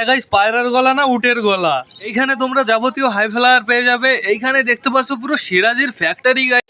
এটা গাইস গলা না উটের গলা। এইখানে তোমরা যাবতীয় হাই ফ্লায়ার পেয়ে যাবে। এইখানে দেখতে পাচ্ছ পুরো সিরাজের ফ্যাক্টরি গাই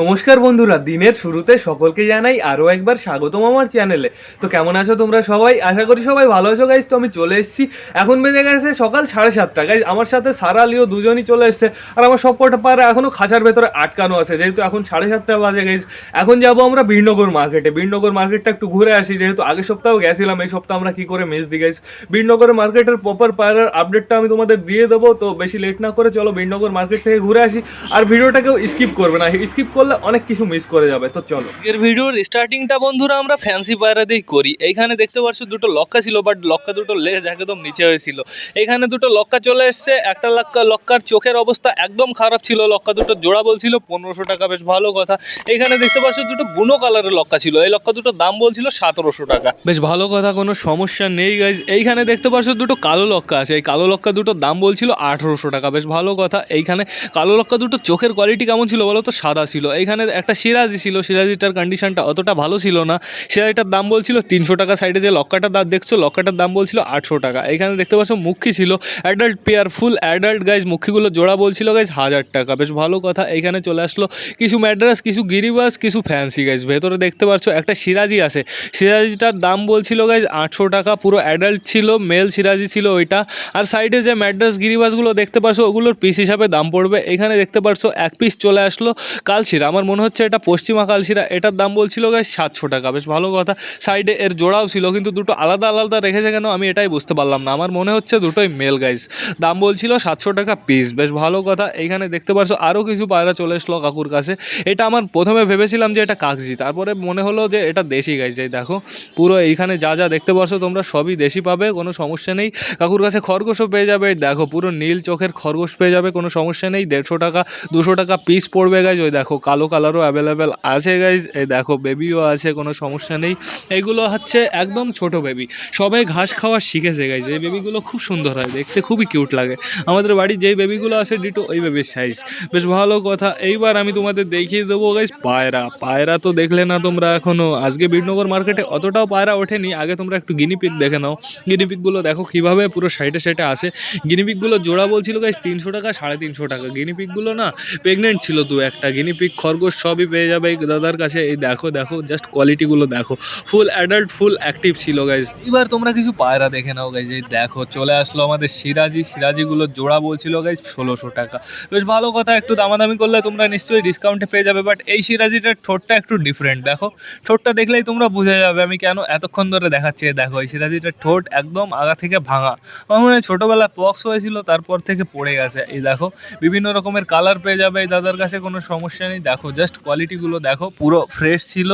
নমস্কার বন্ধুরা, দিনের শুরুতে সকলকে জানাই আরও একবার স্বাগতম আমার চ্যানেলে। তো কেমন আছো তোমরা সবাই? আশা করি সবাই ভালো আছো গাইজ তো আমি চলে এসেছি। এখন বেজে গেছে সকাল সাড়ে সাতটা। গাইজ আমার সাথে সারা লিও দুজনই চলে এসছে। আর আমার সব কটা পায়রা এখনও খাঁচার ভেতরে আটকানো আছে, যেহেতু এখন সাড়ে সাতটা বাজে গাইজ এখন যাব আমরা বীরনগর মার্কেটে বীরনগর মার্কেটটা একটু ঘুরে আসি, যেহেতু আগের সপ্তাহেও গেছিলাম, এই সপ্তাহ আমরা কি করে মেস দিই গাইজ বীরনগর মার্কেটের প্রপার পায়রার আপডেটটা আমি তোমাদের দিয়ে দেবো, তো বেশি লেট না করে চলো বীরনগর মার্কেট থেকে ঘুরে আসি। আর ভিডিওটাকেও স্কিপ করবে না। স্কিপ করলে অনেক কিছু মিস করে যাবে তো চলো। এর ভিডিওর স্টার্টিংটা বন্ধুরা আমরা ফ্যান্সি পায়রা দিয়েই করি। এইখানে দেখতে পাচ্ছ দুটো লক্কা ছিল বাট লক্কা দুটো লেজ একদম নিচে হয়েছিল। এইখানে দুটো লক্কা চলে এসছে একটা লক্কা লক্কার চোখের অবস্থা একদম খারাপ ছিল লক্কা দুটো জোড়া বলছিল পনেরোশো টাকা বেশ ভালো কথা। এইখানে দেখতে পাচ্ছ দুটো বুনো কালারের লক্কা ছিল এই লক্কা দুটো দাম বলছিল সতেরোশো টাকা। বেশ ভালো কথা কোনো সমস্যা নেই গাইজ এইখানে দেখতে পাচ্ছ দুটো কালো লক্কা আছে এই কালো লক্কা দুটো দাম বলছিল আঠেরোশো টাকা বেশ ভালো কথা। এইখানে কালো লক্কা দুটো চোখের কোয়ালিটি কেমন ছিল বলো তো? সাদা ছিল। এইখানে একটা সিরাজি ছিল, সিরাজিটার কন্ডিশনটা অতটা ভালো ছিল না। সিরাজিটার দাম বলছিল তিনশো টাকা সাইডে যে লক্কাটার দাম দেখছ, লক্কাটার দাম বলছিল আটশো টাকা। এখানে দেখতে পাচ্ছ মুখী ছিল adult pair full adult guys মুখীগুলো জোড়া বলছিল গাইজ হাজার টাকা। বেশ ভালো কথা এইখানে চলে আসলো কিছু ম্যাড্রাস কিছু গিরিবাস, কিছু ফ্যান্সি গাইজ ভেতরে দেখতে পাচ্ছ একটা সিরাজি আছে। সিরাজিটার দাম বলছিল গাইজ আটশো টাকা, পুরো অ্যাডাল্ট ছিল মেল সিরাজি ছিল ওইটা। আর সাইডে যে ম্যাড্রাস গিরিবাসগুলো দেখতে পাচ্ছ, ওগুলোর পিস হিসাবে দাম পড়বে। এখানে দেখতে পাচ্ছ, এক পিস চলে আসলো কালশিরা আমার মনে হচ্ছে এটা পশ্চিমা কালশিরা, এটার দাম বলছিল গাইজ সাতশো টাকা। বেশ ভালো কথা। সাইডে এর জোড়াও ছিল, কিন্তু দুটো আলাদা আলাদা রেখেছে কেন আমি এটাই বুঝতে পারলাম না। আমার মনে হচ্ছে দুটোই মেল গাইজ দাম বলছিল সাতশো টাকা পিস বেশ ভালো কথা। এইখানে দেখতে পারছ আরও কিছু পায়রা চলে এসলো কাকুর কাছে। এটা আমার প্রথমে ভেবেছিলাম যে এটা কাগজি তারপরে মনে হলো যে এটা দেশি গাইজ এই দেখো। পুরো এইখানে যা যা দেখতে পারছ তোমরা সবই দেশি পাবে, কোনো সমস্যা নেই। কাকুর কাছে খরগোশও পেয়ে যাবে দেখো, পুরো নীল চোখের খরগোশ পেয়ে যাবে, কোনো সমস্যা নেই। দেড়শো টাকা, দুশো টাকা পিস পড়বে গাইজ ওই দেখো, কালো কালারও অ্যাভেলেবেল আছে গাইজ এই দেখো বেবিও আছে, কোনো সমস্যা নেই। এগুলো হচ্ছে একদম ছোট বেবি সবাই ঘাস খাওয়া শিখেছে গাইজ এই বেবিগুলো খুব সুন্দর হয়, দেখতে খুবই কিউট লাগে। আমাদের বাড়ির যেই বেবিগুলো আছে, ডিটো, ওই বেবির সাইজ বেশ ভালো কথা। এইবার আমি তোমাদের দেখিয়ে দেবো গাইজ পায়রা। পায়রা তো দেখলে না তোমরা এখনও আজকে বীরনগর মার্কেটে অতটাও পায়রা ওঠেনি। আগে তোমরা একটু গিনিপিক দেখে নাও। গিনিপিকগুলো দেখো কীভাবে পুরো সাইডে সাইডে আসে। গিনিপিকগুলো জোড়া বলছিল গাইজ তিনশো টাকা, সাড়ে তিনশো টাকা। গিনিপিকগুলো না প্রেগনেন্ট ছিল দু একটা। গিনিপিক খরগোশ সবই পেয়ে যাবে দাদার কাছে। এই দেখো দেখো জাস্ট কোয়ালিটিগুলো দেখো। ফুল অ্যাডাল্ট ফুল অ্যাক্টিভ ছিল গাইজ এবার তোমরা কিছু পায়রা দেখে নাও গাইজ এই দেখো, চলে আসলো আমাদের সিরাজি। সিরাজিগুলো জোড়া বলছিল গাইজ ষোলোশো টাকা। বেশ ভালো কথা, একটু দামাদামি করলে তোমরা নিশ্চয়ই ডিসকাউন্টে পেয়ে যাবে বাট এই সিরাজিটার ঠোঁটটা একটু ডিফারেন্ট দেখো। ঠোঁটটা দেখলেই তোমরা বুঝে যাবে, আমি কেন এতক্ষণ ধরে দেখাচ্ছি দেখো, এই সিরাজিটার ঠোঁট একদম আগা থেকে ভাঙা। আমার মনে ছোটোবেলায় পক্স হয়েছিল, তারপর থেকে পড়ে গেছে। এই দেখো, বিভিন্ন রকমের কালার পেয়ে যাবে, এই দাদার কাছে কোনো সমস্যা নেই। দেখো জাস্ট কোয়ালিটিগুলো দেখো, পুরো ফ্রেশ ছিল।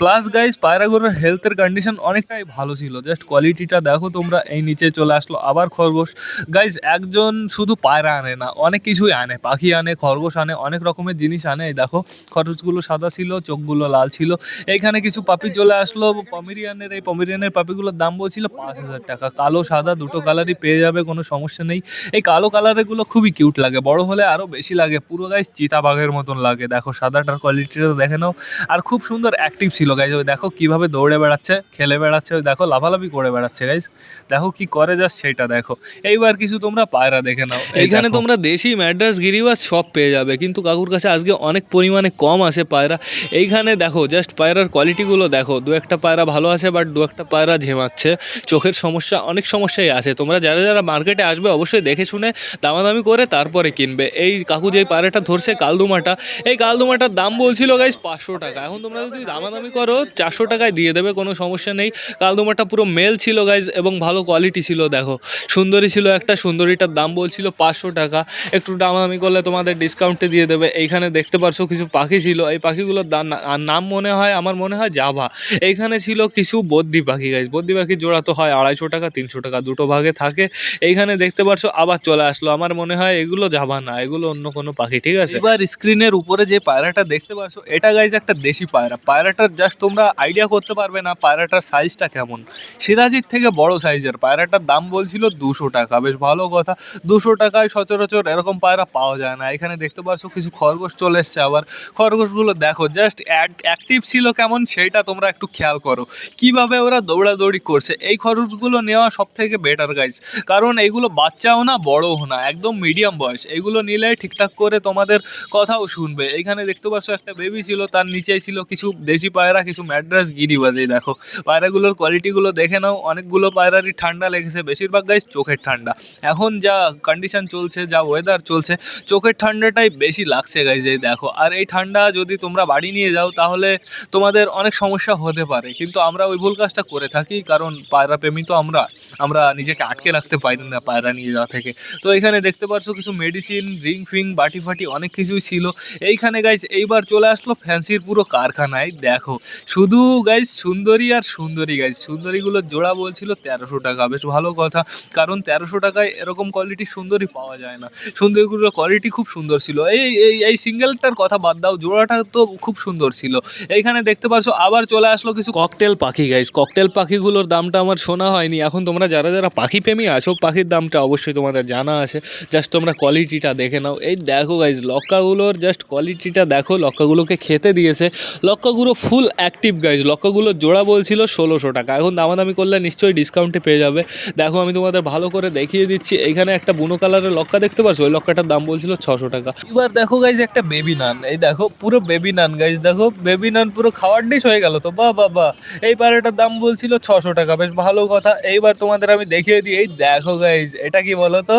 প্লাস গাইজ পায়রাগুলোর হেলথের কন্ডিশন অনেকটাই ভালো ছিল। জাস্ট কোয়ালিটিটা দেখো তোমরা, এই নিচে চলে আসলো আবার খরগোশ। গাইজ একজন শুধু পায়রা আনে না, অনেক কিছুই আনে, পাখি আনে, খরগোশ আনে, অনেক রকমের জিনিস আনে। এই দেখো, খরগোশগুলো সাদা ছিল, চোখগুলো লাল ছিল। এইখানে কিছু পাপি চলে আসলো পমেরিয়ানের এই পমেরিয়ানের পাপিগুলোর দাম বলছিল পাঁচ হাজার টাকা। কালো, সাদা, দুটো কালারই পেয়ে যাবে, কোনো সমস্যা নেই। এই কালো কালারেরগুলো খুবই কিউট লাগে, বড় হলে আরও বেশি লাগে। পুরো গাইজ চিতাবাঘের মতন লাগে, দেখো সাদাটার কোয়ালিটিটা দেখে নাও। আর খুব সুন্দর অ্যাক্টিভ ছিল গাইজ ওই দেখো কীভাবে দৌড়ে বেড়াচ্ছে খেলে বেড়াচ্ছে ওই দেখো লাফালাফি করে বেড়াচ্ছে গাইজ দেখো কি করে যাস সেটা দেখো। এইবার কিছু তোমরা পায়রা দেখে নাও। এইখানে তোমরা দেশি ম্যাড্রাস গিরিবাস সব পেয়ে যাবে কিন্তু কাকুর কাছে আজকে অনেক পরিমাণে কম আছে পায়রা। এইখানে দেখো জাস্ট পায়রার কোয়ালিটিগুলো দেখো। দু একটা পায়রা ভালো আছে বাট দু একটা পায়রা ঝেমাচ্ছে। চোখের সমস্যা অনেক সমস্যাই আছে। তোমরা যারা যারা মার্কেটে আসবে অবশ্যই দেখে শুনে দামাদামি করে তারপরে কিনবে। এই কাকু যেই পায়রাটা ধরছে কালদুমাটা এই কালদুমাটার দাম বলছিল গাইজ পাঁচশো টাকা। এখন তোমরা যদি দামাদামি করো, চারশো টাকায় দিয়ে দেবে, কোনো সমস্যা নেই। কাল তোমারটা পুরো মেল ছিল গাইজ এবং ভালো কোয়ালিটি ছিল, দেখো। সুন্দরী ছিল একটা, সুন্দরীটার দাম বলছিল পাঁচশো টাকা। একটু দামাদামি করলে তোমাদের ডিসকাউন্টে দিয়ে দেবে। এইখানে দেখতে পারছ কিছু পাখি ছিল। এই পাখিগুলোর দাম নাম মনে হয়, আমার মনে হয় জাভা। এইখানে ছিল কিছু বদ্যি পাখি গাইজ বদ্যি পাখি জোড়া তো হয় আড়াইশো টাকা, তিনশো টাকা, দুটো ভাগে থাকে। এইখানে দেখতে পারছ আবার চলে আসলো। আমার মনে হয় এগুলো যাবা না, এগুলো অন্য কোনো পাখি, ঠিক আছে? এবার স্ক্রিনের উপরে যে পায়রাটা দেখতে পাচ্ছ এটা গাইজ একটা দেশি পায়রা। পায়রাটার জাস্ট তোমরা আইডিয়া করতে পারবে না পায়রাটার সাইজটা কেমন। সিরাজির থেকে বড় সাইজের পায়রাটার দাম বলছিল দুশো টাকা। বেশ ভালো কথা। দুশো টাকায় সচরাচর এরকম পায়রা পাওয়া যায় না। এখানে দেখতে পাচ্ছ কিছু খরগোশ চলে এসছে আবার। খরগোশগুলো দেখো জাস্ট অ্যাক্টিভ ছিল কেমন সেইটা তোমরা একটু খেয়াল করো। কীভাবে ওরা দৌড়াদৌড়ি করছে? এই খরচগুলো নেওয়া সব থেকে বেটার গাইজ কারণ এগুলো বাচ্চাও না, বড়ও না। একদম মিডিয়াম বয়স। এগুলো নিলে ঠিকঠাক করে তোমাদের কথাও শুনবে। এইখানে দেখতে পাচ্ছ একটা বেবি ছিল, তার নিচেই ছিল কিছু দেশি পায়রা, কিছু ম্যাড্রাস গিরিবাজ, এই দেখো। পায়রাগুলোর কোয়ালিটিগুলো দেখে নাও, অনেকগুলো পায়রারই ঠান্ডা লেগেছে, বেশিরভাগ গাইজ চোখের ঠান্ডা। এখন যা কন্ডিশন চলছে, যা ওয়েদার চলছে, চোখের ঠান্ডাটাই বেশি লাগছে গাইজ এই দেখো। আর এই ঠান্ডা যদি তোমরা বাড়ি নিয়ে যাও, তাহলে তোমাদের অনেক সমস্যা হতে পারে। কিন্তু আমরা ওই ভুল কাজটা করে থাকি, কারণ পায়রা প্রেমী তো আমরা। আমরা নিজেকে আটকে রাখতে পারি না পায়রা নিয়ে যাওয়া থেকে। তো এখানে দেখতে পাচ্ছ কিছু মেডিসিন রিং ফিং বাটি ফাটি অনেক কিছুই ছিল। এইখানে গাইজ এইবার চলে আসলো ফ্যান্সির পুরো কারখানায়। দেখো, শুধু গাইজ সুন্দরী আর সুন্দরী গাইজ সুন্দরীগুলোর জোড়া বলছিল তেরোশো টাকা। বেশ ভালো কথা, কারণ তেরোশো টাকায় এরকম কোয়ালিটি সুন্দরী পাওয়া যায় না। সুন্দরীগুলোর কোয়ালিটি খুব সুন্দর ছিল। এই এই এই সিঙ্গেলটার কথা বাদ দাও, জোড়াটা তো খুব সুন্দর ছিল। এইখানে দেখতে পারছ, আবার চলে আসলো কিছু ককটেল পাখি গাইজ ককটেল পাখিগুলোর দামটা আমার শোনা হয়নি। এখন তোমরা যারা যারা পাখি প্রেমী আছো, পাখির দামটা অবশ্যই তোমাদের জানা আছে। জাস্ট তোমরা কোয়ালিটিটা দেখে নাও। এই দেখো গাইজ লক্কাগুলোর জাস্ট কোয়ালিটিটা দেখো লক্কাগুলোকে খেতে দিয়েছে। লক্কাগুলো ফুল অ্যাক্টিভ গাইজ লক্কাগুলোর জোড়া বলছিল ষোলোশো টাকা। এখন দামাদামি করলে নিশ্চয়ই ডিসকাউন্টে পেয়ে যাবে। দেখো, আমি তোমাদের ভালো করে দেখিয়ে দিচ্ছি। এখানে একটা বুনো কালারের লক্কা দেখতে পাচ্ছ? ওই লক্কাটার দাম বলছিল ছশো টাকা। এবার দেখো গাইজ একটা বেবি নান এই দেখো, পুরো বেবি নান গাইজ দেখো বেবি নান পুরো খাওয়ার ডিশ হয়ে গেল তো। বাহ বাহ এই পায়রাটার দাম বলছিল ছশো টাকা। বেশ ভালো কথা। এইবার তোমাদের আমি দেখিয়ে দিই। এই দেখো গাইজ এটা কি বলো তো?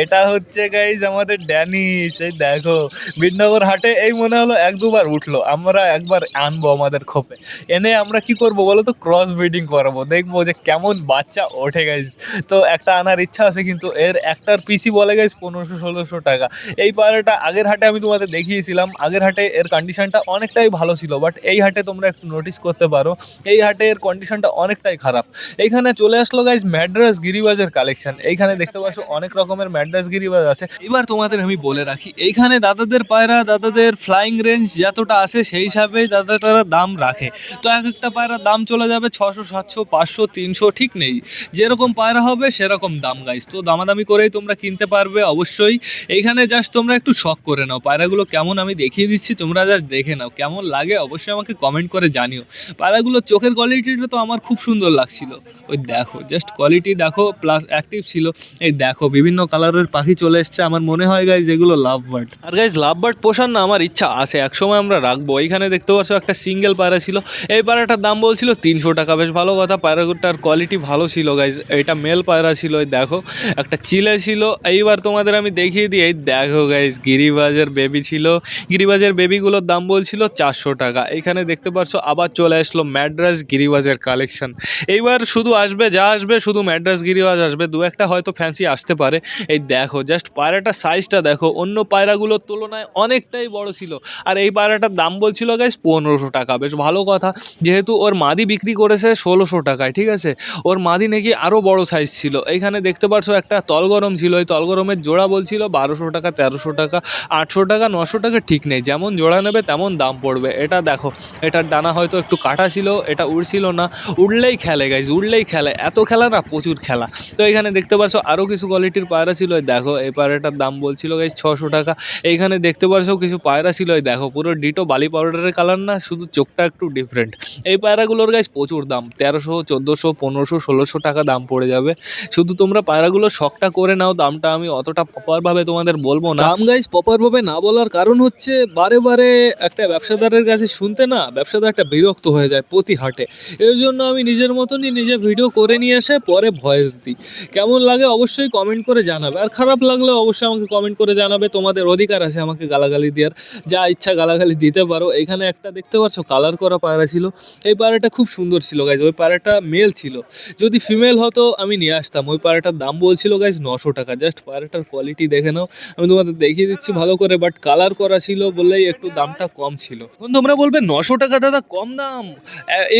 এটা হচ্ছে গাইজ আমাদের ড্যানিশ এই দেখো বিনগর হাটে এই মনে হলো এক দুবার উঠল, আমরা একবার আনব আমাদের খোপে। এনে আমরা কি করব বলো তো? ক্রস ব্রিডিং করাবো। দেখব যে কেমন বাচ্চা ওঠে গাইজ তো একটা আনার ইচ্ছা আছে কিন্তু এর একটার পিসি বলে গাইজ পনেরোশো, ষোলোশো টাকা। এই পায়রাটা আগের হাটে আমি তোমাদের দেখিয়েছিলাম। আগের হাটে এর কন্ডিশনটা অনেকটাই ভালো ছিল বাট এই হাটে তোমরা একটু নোটিস করতে পারো। এই হাটে এর কন্ডিশনটা অনেকটাই খারাপ। এইখানে চলে আসলো গাইজ ম্যাড্রাস গিরিবাজের কালেকশন এইখানে দেখতে পাচ্ছ, অনেক রকমের ম্যাড্রাস গিরিবাজ আছে। এবার তোমাদের আমি বলে রাখি, এইখানে দাদাদের পায়রা, দাদাদের ফ্লাইং রেঞ্জ যতটা আছে সেই হিসাবে দাদা তারা দাম রাখে। তো এক একটা পায়রার দাম চলে যাবে ছশো সাতশো, পাঁচশো, তিনশো, ঠিক নেই। যেরকম পায়রা হবে সেরকম দাম গাইজ তো দামাদামি করেই তোমরা কিনতে পারবে অবশ্যই। এইখানে জাস্ট তোমরা একটু শখ করে নাও। পায়রাগুলো কেমন আমি দেখিয়ে দিচ্ছি, তোমরা জাস্ট দেখে নাও। কেমন লাগে অবশ্যই আমাকে কমেন্ট করে জানিও। পায়রাগুলোর চোখের কোয়ালিটিটা তো আমার খুব সুন্দর লাগছিল। ওই দেখো জাস্ট কোয়ালিটি দেখো প্লাস অ্যাক্টিভ ছিল। এই দেখো, বিভিন্ন কালারের পাখি চলে এসছে। আমার মনে হয় গাইজ এগুলো লাভ বার্ড আর গাইজ লাভ বার্ড পোষার না আমার ইচ্ছা আছে, একসময় আমরা রাখব। এইখানে দেখতে পাচ্ছ একটা সিঙ্গেল পায়রা ছিল। এই পায়রাটার দাম বলছিল তিনশো টাকা। বেশ ভালো কথা পায়রাটার কোয়ালিটি ভালো ছিল গাইজ এটা মেল পায়রা ছিল, এই দেখো। একটা চিলে ছিল। এইবার তোমাদের আমি দেখিয়ে দিই, এই দেখো গাইজ গিরিবাজের বেবি ছিল। গিরিবাজের বেবিগুলোর দাম বলছিল চারশো টাকা। এখানে দেখতে পাচ্ছ, আবার চলে আসলো ম্যাড্রাস গিরিবাজের কালেকশন এইবার শুধু আসবে, যা আসবে, শুধু ম্যাড্রাস গিরিবাজ আসবে। দু একটা হয়তো ফ্যান্সি আসতে পারে। এই দেখো জাস্ট পায়রাটার সাইজটা দেখো। অন্য পায়রাগুলোর তুলনায় অনেকটাই বড় ছিল। আর এই পায়রাটার দাম বলছিল গাইস পনেরোশো টাকা। বেশ ভালো কথা। যেহেতু ওর মাদি বিক্রি করেছে ষোলোশো টাকায়, ঠিক আছে? ওর মাদি নাকি আরও বড় সাইজ ছিল। এইখানে দেখতে পাচ্ছ একটা তলগরম ছিল। ওই তলগরমের জোড়া বলছিল বারোশো টাকা, তেরোশো টাকা, আটশো টাকা, নশো টাকা, ঠিক নেই। যেমন জোড়া নেবে তেমন দাম পড়বে। এটা দেখো, এটার ডানা হয়তো একটু কাটা ছিল, এটা উড়ছিল না। উড়লেই খেলে গাইজ উড়লেই খেলে। এত খেলা না, প্রচুর খেলা। তো এখানে দেখতে পাচ্ছ আরও কিছু কোয়ালিটির পায়রা ছিল। দেখো, এই পায়রাটার দাম বলছিল গাইজ ছশো টাকা। এইখানে দেখতে পাচ্ছ কিছু পায়রা ছিল, এই দেখো, পুরো ডিটো বালি পাউডারের কালার না, শুধু চোখটা একটু ডিফারেন্ট এই পায়রাগুলোর গাইজ প্রচুর দাম, তেরোশো, চোদ্দোশো, পনেরোশো, ষোলোশো টাকা দাম পড়ে যাবে। শুধু তোমরা পায়রাগুলোর শখটা করে নাও, দামটা আমি অতটা প্রপারভাবে তোমাদের বলব না। দাম গাইজ প্রপারভাবে না বলার কারণ হচ্ছে, বারে বারে একটা ব্যবসাদারের কাছে শুনতে না, ব্যবসাদার একটা বিরক্ত হয়ে যায় প্রতি হাটে এর জন্য আমি নিজের মতনই নিজে ভিডিও করে নিয়ে এসে পরে ভয়েস দিই। কেমন লাগে অবশ্যই কমেন্ট করে জানাবে, আর খারাপ লাগলে অবশ্যই আমাকে কমেন্ট করে জানাবে, তোমাদের অধিকার আছে আমাকে গালাগালি দেওয়ার। যা ইচ্ছা গালাগালি দিতে পারো। এখানে একটা দেখতে পাচ্ছ কালার করা পায়রা ছিল। এই পায়রাটা খুব সুন্দর ছিল গাইজ ওই পায়রাটা মেল ছিল। যদি ফিমেল হতো, আমি নিয়ে আসতাম। ওই পায়রাটার দাম বলছিল গাইজ নশো টাকা। জাস্ট পায়রাটার কোয়ালিটি দেখে নাও। আমি তোমাদের দেখিয়ে দিচ্ছি ভালো করে বাট কালার করা ছিল বললেই একটু দামটা কম ছিল। এখন তোমরা বলবে, নশো টাকা, দাদা, কম দাম।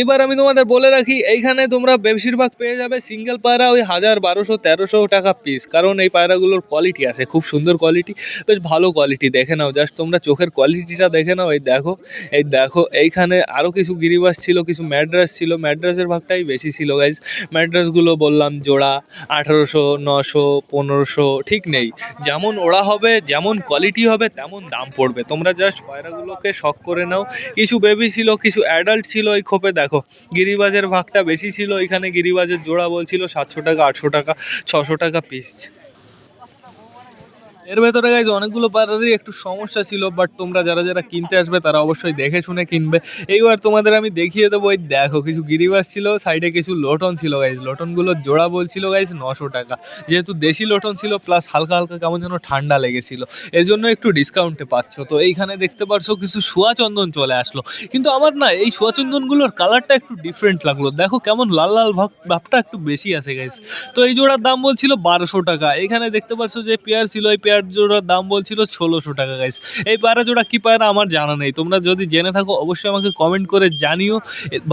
এবার আমি তোমাদের বলে রাখি, এইখানে তোমরা বেশিরভাগ পেয়ে যাবে সিঙ্গেল পায়রা ওই হাজার, বারোশো, তেরোশো টাকা পিস কারণ এই পায়রাগুলোর কোয়ালিটি আছে, খুব সুন্দর কোয়ালিটি বেশ ভালো কোয়ালিটি দেখে নাও জাস্ট তোমরা চোখের চোখের কোয়ালিটিটা দেখে নাও। এই দেখো এই দেখো, এইখানে আরও কিছু গিরিবাস ছিল, কিছু ম্যাড্রাস ছিল। ম্যাড্রাসের ভাগটাই বেশি ছিল গাইজ ম্যাড্রাসগুলো বললাম জোড়া আঠারোশো, নশো, পনেরোশো, ঠিক নেই। যেমন ওড়া হবে, যেমন কোয়ালিটি হবে, তেমন দাম পড়বে। তোমরা জাস্ট পায়রাগুলোকে শখ করে নাও। কিছু বেবি ছিল, কিছু অ্যাডাল্ট ছিল এই খোপে, দেখো। গিরিবাজের ভাগটা বেশি ছিল এখানে গিরিবাজের জোড়া বলছিল সাতশো টাকা, আটশো টাকা, ছশো টাকা পিস এর ভেতরে গাইজ অনেকগুলো পাড়ারই একটু সমস্যা ছিল বাট তোমরা যারা যারা কিনতে আসবে, তারা অবশ্যই দেখে শুনে কিনবে। এইবার তোমাদের আমি দেখিয়ে দেবো ওই দেখো, কিছু গিরিবাস ছিল সাইডে কিছু লোটন ছিল গাইজ লোটনগুলো জোড়া বলছিল গাইজ নশো টাকা। যেহেতু দেশি লোটন ছিল প্লাস হালকা হালকা কেমন যেন ঠান্ডা লেগেছিল। এর জন্য একটু ডিসকাউন্টে পাচ্ছ। তো এইখানে দেখতে পারছ, কিছু চন্দন চলে আসলো। কিন্তু আমার না, এই চন্দনগুলোর কালারটা একটু ডিফারেন্ট লাগল। দেখো কেমন লাল লাল ভাব, ভাবটা একটু বেশি আছে গাইজ তো এই জোড়ার দাম বলছিল বারোশো টাকা। এখানে দেখতে পারছ যে পেয়ার ছিল, এই পেয়ার জোড়ার দাম বলছিল ষোলোশো টাকা গাইস এই পায়রা জোড়া কি পায়রা আমার জানা নেই। তোমরা যদি জেনে থাকো, অবশ্যই আমাকে কমেন্ট করে জানিও।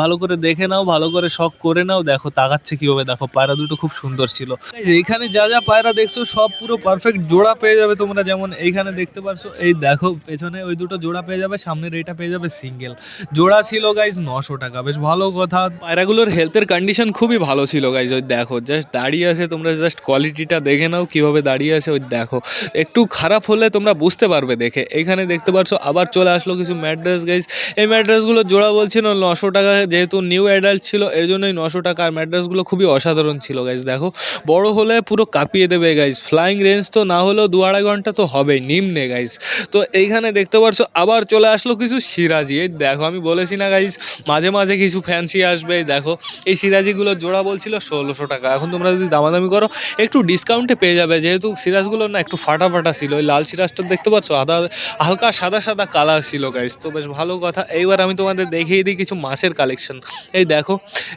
ভালো করে দেখে নাও, ভালো করে শখ করে নাও। দেখো, তাকাচ্ছে কীভাবে। দেখো পায়রা দুটো খুব সুন্দর ছিল। এইখানে যা যা পায়রা দেখছ, সব পুরো পারফেক্ট জোড়া পেয়ে যাবে তোমরা। যেমন এইখানে দেখতে পারছ, এই দেখো, পেছনে ওই দুটো জোড়া পেয়ে যাবে, সামনের এইটা পেয়ে যাবে সিঙ্গেল জোড়া ছিল গাইজ নশো টাকা। বেশ ভালো কথা। পায়রাগুলোর হেলথের কন্ডিশন খুবই ভালো ছিল গাইজ ওই দেখো। জাস্ট দাঁড়িয়ে আছে, তোমরা জাস্ট কোয়ালিটিটা দেখে নাও, কীভাবে দাঁড়িয়ে আছে, ওই দেখো। একটু খারাপ হলে তোমরা বুঝতে পারবে দেখে। এখানে দেখতে পাচ্ছ আবার চলে আসলো কিছু ম্যাড্রেস গাইজ এই ম্যাড্রেসগুলো জোড়া বলছিল নশো টাকা, যেহেতু নিউ অ্যাডাল্ট ছিল, এর জন্যই নশো টাকা। আর ম্যাড্রেসগুলো খুবই অসাধারণ ছিল গাইজ দেখো, বড় হলে পুরো কাঁপিয়ে দেবে গাইজ ফ্লাইং রেঞ্জ তো না হলেও দু আড়াই ঘণ্টা তো হবেই, নিম্নে গাইজ তো এইখানে দেখতে পাচ্ছ আবার চলে আসলো কিছু সিরাজি। এই দেখো, আমি বলেছি না গাইজ মাঝে মাঝে কিছু ফ্যান্সি আসবে দেখো। এই সিরাজিগুলো জোড়া বলছিল ষোলোশো টাকা। এখন তোমরা যদি দামাদামি করো, একটু ডিসকাউন্টে পেয়ে যাবে, যেহেতু সিরাজগুলো না একটু ফাটা ফাটা ছিল, ওই লাল সিরাজটা দেখতে পাচ্ছ, আদা, হালকা সাদা সাদা কালার ছিল গাইজ তো বেশ ভালো কথা। এইবার আমি তোমাদের দেখিয়ে দিই কিছু মাছের কালেকশন এই দেখো,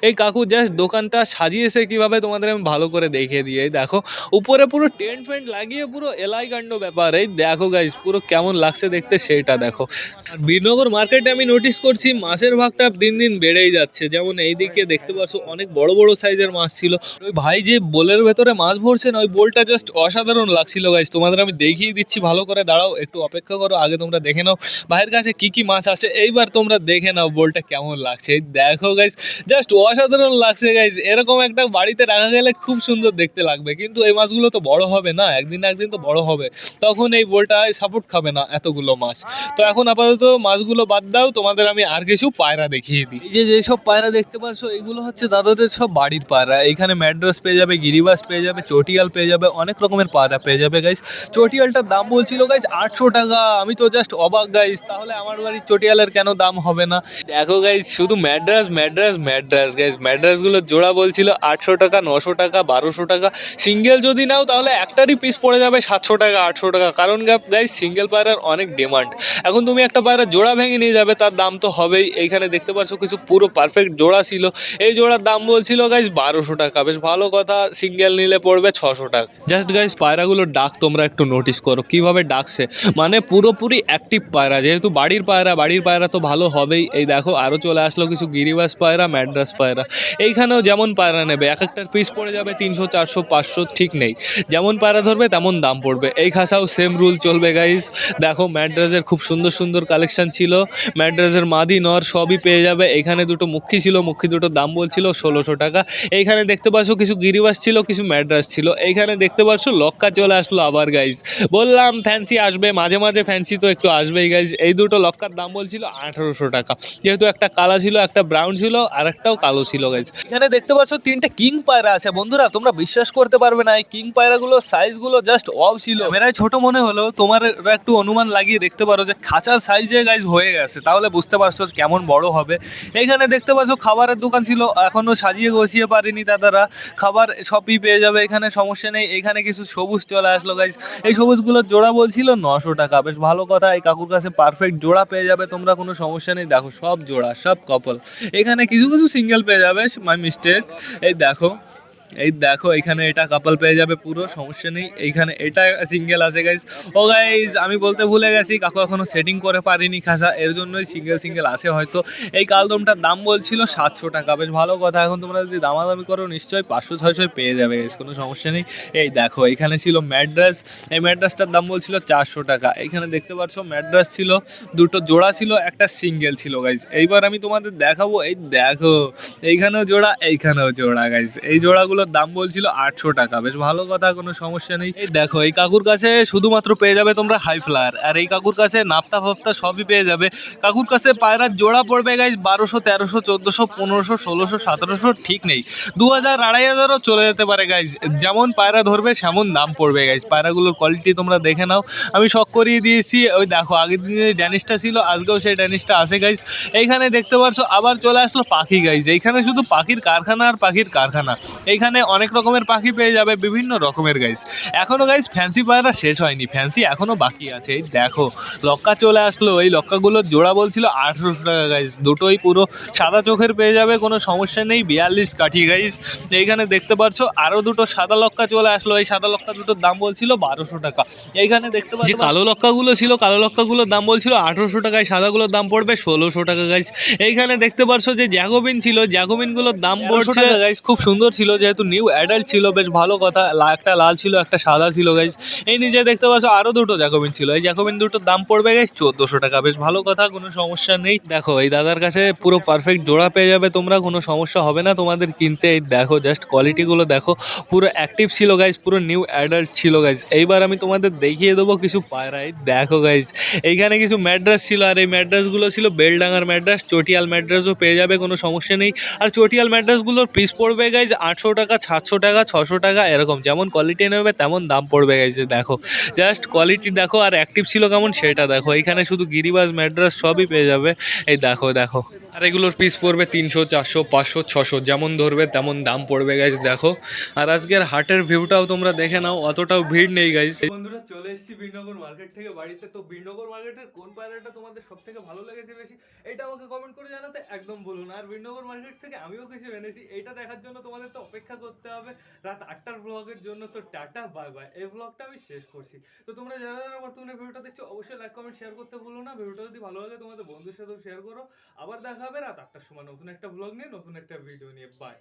এই কাকু জাস্ট দোকানটা সাজিয়েছে কীভাবে তোমাদের আমি ভালো করে দেখিয়ে দিই। এই দেখো, উপরে পুরো টেন্ট ফেন্ট লাগিয়ে পুরো এলাই কাণ্ড ব্যাপার। এই দেখো গাইজ পুরো কেমন লাগছে দেখতে সেটা দেখো। আর বীরনগর মার্কেটে আমি নোটিস করছি, মাছের ভাগটা দিন দিন বেড়েই যাচ্ছে। যেমন এইদিকে দেখতে পাচ্ছ, অনেক বড় বড় সাইজের মাছ ছিল। ওই ভাই যে বোলের ভেতরে মাছ ভরছেন ওই বোলটা জাস্ট অসাধারণ লাগছিল গাইজ তোমাদের আমি দেখিয়ে দিচ্ছি, ভালো করে দাঁড়াও, একটু অপেক্ষা করো, আগে তোমরা দেখে নাও ভাইয়ের কাছে কি কি মাছ আছে, এইবার তোমরা দেখে নাও বোলটা কেমন লাগছে। দেখো গাইজ জাস্ট অসাধারণ লাগছে গাইজ এরকম একটা বাড়িতে রাখা গেলে খুব সুন্দর দেখতে লাগবে, কিন্তু এই মাছগুলো তো বড় হবে না, একদিন না একদিন তো বড় হবে, তখন এই বোলটা সাপোর্ট খাবে না এতগুলো মাছ। তো এখন আপাতত মাছগুলো বাদ দাও, তোমাদের আমি আর কিছু পায়রা দেখিয়ে দিই। এই যে যেসব পায়রা দেখতে পারছ, এগুলো হচ্ছে দাদাদের সব বাড়ির পায়রা, এখানে ম্যাড্রাস পেয়ে যাবে, গিরিবাস পেয়ে যাবে, চটিয়াল পেয়ে যাবে, অনেক রকমের পায়রা পেয়ে যাবে গাইস চটিয়ালটার দাম বলছিল গাইস আটশো টাকা। আমি তো জাস্ট অবাক গাইস। তাহলে আমার বাড়ির চটিয়ালের কেন দাম হবে না? দেখো গাইস শুধু ম্যাড্রাস ম্যাড্রাস ম্যাড্রাস গাইস। ম্যাড্রাসগুলো জোড়া বলছিল আটশো টাকা নশো টাকা বারোশো টাকা। সিঙ্গেল যদি নাও তাহলে একটারই পিস পড়ে যাবে সাতশো টাকা আটশো টাকা। কারণ গাইস সিঙ্গেল পায়রার অনেক ডিমান্ড এখন তুমি একটা পায়রা জোড়া ভেঙে নিয়ে যাবে তার দাম তো হবেই। এইখানে দেখতে পাচ্ছ কিছু পুরো পারফেক্ট জোড়া ছিল। এই জোড়ার দাম বলছিল গাইস বারোশো টাকা। বেশ ভালো কথা সিঙ্গেল নিলে পড়বে ছশো টাকা। জাস্ট গাইস পায়রাগুলোর ডাক তোমরা একটু নোটিস করো, কীভাবে ডাকছে? মানে পুরোপুরি অ্যাক্টিভ পায়রা, যেহেতু বাড়ির পায়রা বাড়ির পায়রা তো ভালো হবেই। এই দেখো আরও চলে আসলো কিছু গিরিবাস পায়রা ম্যাড্রাস পায়রা। এইখানেও যেমন পায়রা নেবে, এক একটার পিস পড়ে যাবে তিনশো, চারশো, পাঁচশো, ঠিক নেই। যেমন পায়রা ধরবে, তেমন দাম পড়বে। এই খাসাও সেম রুল চলবে গাইস দেখো ম্যাড্রাসের খুব সুন্দর সুন্দর কালেকশন ছিল। ম্যাড্রাসের মাদি, নর সবই পেয়ে যাবে। এখানে দুটো মুখী ছিল, মুখী দুটো দাম বলছিল ষোলোশো টাকা। এইখানে দেখতে পাচ্ছ কিছু গিরিবাস ছিল, কিছু ম্যাড্রাস ছিল। এইখানে দেখতে পাচ্ছ লক্কা চলে আসলো আবার গাইজ বললাম ফ্যান্সি আসবে, মাঝে মাঝে ফ্যান্সি তো একটু আসবেই গাইজ এই দুটো লক্কার দাম বলছিল আঠারোশো টাকা। যেহেতু একটা কালা ছিল, একটা ব্রাউন ছিল, আর একটাও কালো ছিল গাইজ এখানে দেখতে পাচ্ছ তিনটে কিং পায়রা আছে। বন্ধুরা, তোমরা বিশ্বাস করতে পারবে না, এই কিং পায়রাগুলো সাইজগুলো জাস্ট অফ ছিল। মেরাই ছোট মনে হলো, তোমার একটু অনুমান লাগিয়ে দেখতে পারো যে খাঁচার সাইজে গাইজ হয়ে গেছে। তাহলে বুঝতে পারছ কেমন বড় হবে। এইখানে দেখতে পাচ্ছ খাবারের দোকান ছিল, এখনও সাজিয়ে গছিয়ে পারিনি দাদারা। খাবার সবই পেয়ে যাবে, এখানে সমস্যা নেই। এখানে কিছু সবুজ চলে আসলো গাইজ এই সবুজগুলোর জোড়া বলছিল, নশো টাকা। বেশ ভালো কথা, এই কাকুর কাছে পারফেক্ট জোড়া পেয়ে যাবে, তোমরা কোনো সমস্যা নেই। দেখো, সব জোড়া, সব কপল এখানে কিছু কিছু সিঙ্গেল পেয়ে যাবে মাই মিস্টেক এই দেখো এই দেখো এখানে এটা কাপল পেয়ে যাবে পুরো সমস্যা নেই। এইখানে এটা সিঙ্গেল আছে গাইজ ও গাইজ আমি বলতে ভুলে গেছি কাকু এখনও সেটিং করে পারিনি খাসা এর জন্যই সিঙ্গেল সিঙ্গেল আছে হয়তো। এই কালদমটার দাম বলছিল সাতশো টাকা। বেশ ভালো কথা এখন তোমরা যদি দামাদামি করো নিশ্চয়ই পাঁচশো ছয়শো পেয়ে যাবে guys, কোনো সমস্যা নেই। এই দেখো এখানে ছিল ম্যাড্রাস এই ম্যাড্রাসটার দাম বলছিল চারশো টাকা। এখানে দেখতে পাচ্ছ ম্যাড্রাস ছিল দুটো জোড়া ছিল একটা সিঙ্গেল ছিল গাইজ এইবার আমি তোমাদের দেখাবো এই দেখো এইখানেও জোড়া এইখানেও জোড়া গাইজ এই জোড়াগুলোর দাম বলছিল আটশো টাকা। বেশ ভালো কথা, কোনো সমস্যা নেই। দেখো, এই কাকুর কাছে শুধুমাত্র পেয়ে যাবে তোমরা হাই ফ্লায়ার আর এই কাকুর কাছে নাপ্তা ফাপ্তা সবই পেয়ে যাবে। কাকুর কাছে পায়রার জোড়া পড়বে গাইজ বারোশো, তেরোশো, চোদ্দোশো, পনেরোশো, ষোলোশো, সতেরোশো, ঠিক নেই। দু হাজার আড়াই হাজারও চলে যেতে পারে গাইজ যেমন পায়রা ধরবে, সেমন দাম পড়বে গাইজ পায়রাগুলোর কোয়ালিটি তোমরা দেখে নাও। আমি শখ করিয়ে দিয়েছি, ওই দেখো, আগের দিনে যে ড্যানিশটা ছিল, আজকেও সেই ড্যানিশটা আছে গাইজ এইখানে দেখতে পারছ, আবার চলে আসলো পাখি গাইজ এইখানে শুধু পাখির কারখানা আর পাখির কারখানা। এইখানে অনেক রকমের পাখি পেয়ে যাবে বিভিন্ন রকমের গাইস এখনও গাইস ফ্যান্সি পায়রা শেষ হয়নি ফ্যান্সি এখনও বাকি আছে এই দেখো। লক্কা চলে আসলো এই লক্কাগুলোর জোড়া বলছিল আঠেরোশো টাকা গাইজ দুটোই পুরো সাদা চোখের পেয়ে যাবে কোনো সমস্যা নেই বিয়াল্লিশ কাঠি গাইস এইখানে দেখতে পাচ্ছ আরও দুটো সাদা লক্কা চলে আসলো এই সাদা লক্কা দুটোর দাম বলছিল বারোশো টাকা। এইখানে দেখতে পাচ্ছ যে কালো লক্কাগুলো ছিল কালো লক্কাগুলোর দাম বলছিল আঠেরোশো টাকায় সাদাগুলোর দাম পড়বে ষোলোশো টাকা গাইস এইখানে দেখতে পাচ্ছ যে জ্যাকোবিন ছিল জ্যাকোবিনগুলোর দাম পড়ছে গাইস খুব সুন্দর ছিল যেহেতু নিউ অ্যাডাল্ট ছিল, বেশ ভালো কথা। একটা লাল ছিল, একটা সাদা ছিল গাইজ এই নিচে দেখতে পাচ্ছ, আরও দুটো জ্যাকোবিন ছিল। এই জ্যাকোবিন দুটোর দাম পড়বে গাইজ চোদ্দোশো টাকা। বেশ ভালো কথা, কোনো সমস্যা নেই। দেখো, এই দাদার কাছে পুরো পারফেক্ট জোড়া পেয়ে যাবে তোমরা, কোনো সমস্যা হবে না তোমাদের কিনতে। এই দেখো জাস্ট কোয়ালিটিগুলো দেখো। পুরো অ্যাক্টিভ ছিল গাইজ পুরো নিউ অ্যাডাল্ট ছিল গাইজ এইবার আমি তোমাদের দেখিয়ে দেবো কিছু পায়রাই দেখো গাইজ এইখানে কিছু ম্যাড্রাস ছিল, আর এই ম্যাড্রাসগুলো ছিল বেলডাঙ্গার ম্যাড্রাস। চটিয়াল ম্যাড্রাসও পেয়ে যাবে, কোনো সমস্যা নেই। আর চটিয়াল ম্যাড্রাসগুলোর পিস পড়বে গাইজ আটশো টাকা সাতশো টাকা, ছশো টাকা, এরকম। যেমন কোয়ালিটি নেবে, তেমন দাম পড়বে গেছে দেখো। জাস্ট কোয়ালিটি দেখো, আর অ্যাক্টিভ ছিল কেমন, সেটা দেখো। এখানে শুধু গিরিবাজ ম্যাড্রাস সবই পেয়ে যাবে। এই দেখো দেখো। আর এগুলোর পিস পড়বে তিনশো, চারশো, পাঁচশো, ছশো। যেমন ধরবে, তেমন দাম পড়বে গাইজ দেখো। আর আজকের হাটের ভিউটাও তোমরা দেখে নাও, অতটাও ভিড় নেই গাইজ বন্ধুরা, চলে এসেছি বীরনগর মার্কেট থেকে। বাড়িতে তো বীরনগর মার্কেটের কোন পায়রাটা তোমাদের সব থেকে ভালো লেগেছে বেশি এটা আমাকে কমেন্ট করে জানাতে একদম বলুন আর বীরনগর মার্কেট থেকে আমিও কিছু এনেছি এটা দেখার জন্য তোমাদের তো অপেক্ষা করতে হবে। রাত আটটার ব্লগের জন্য তো টাটা বাই বাই এই ব্লগটা আমি শেষ করছি। তো তোমরা যারা যারা বর্তমানে ভিডিওটা দেখছ, অবশ্যই লাইক কমেন্ট শেয়ার করতে ভুলো না। ভিডিওটা যদি ভালো লাগে, তোমাদের বন্ধুর সাথেও শেয়ার করো। আবার দেখা হবে রাত আটটার সময় নতুন একটা ব্লগ নিয়ে, নতুন একটা ভিডিও নিয়ে। বাই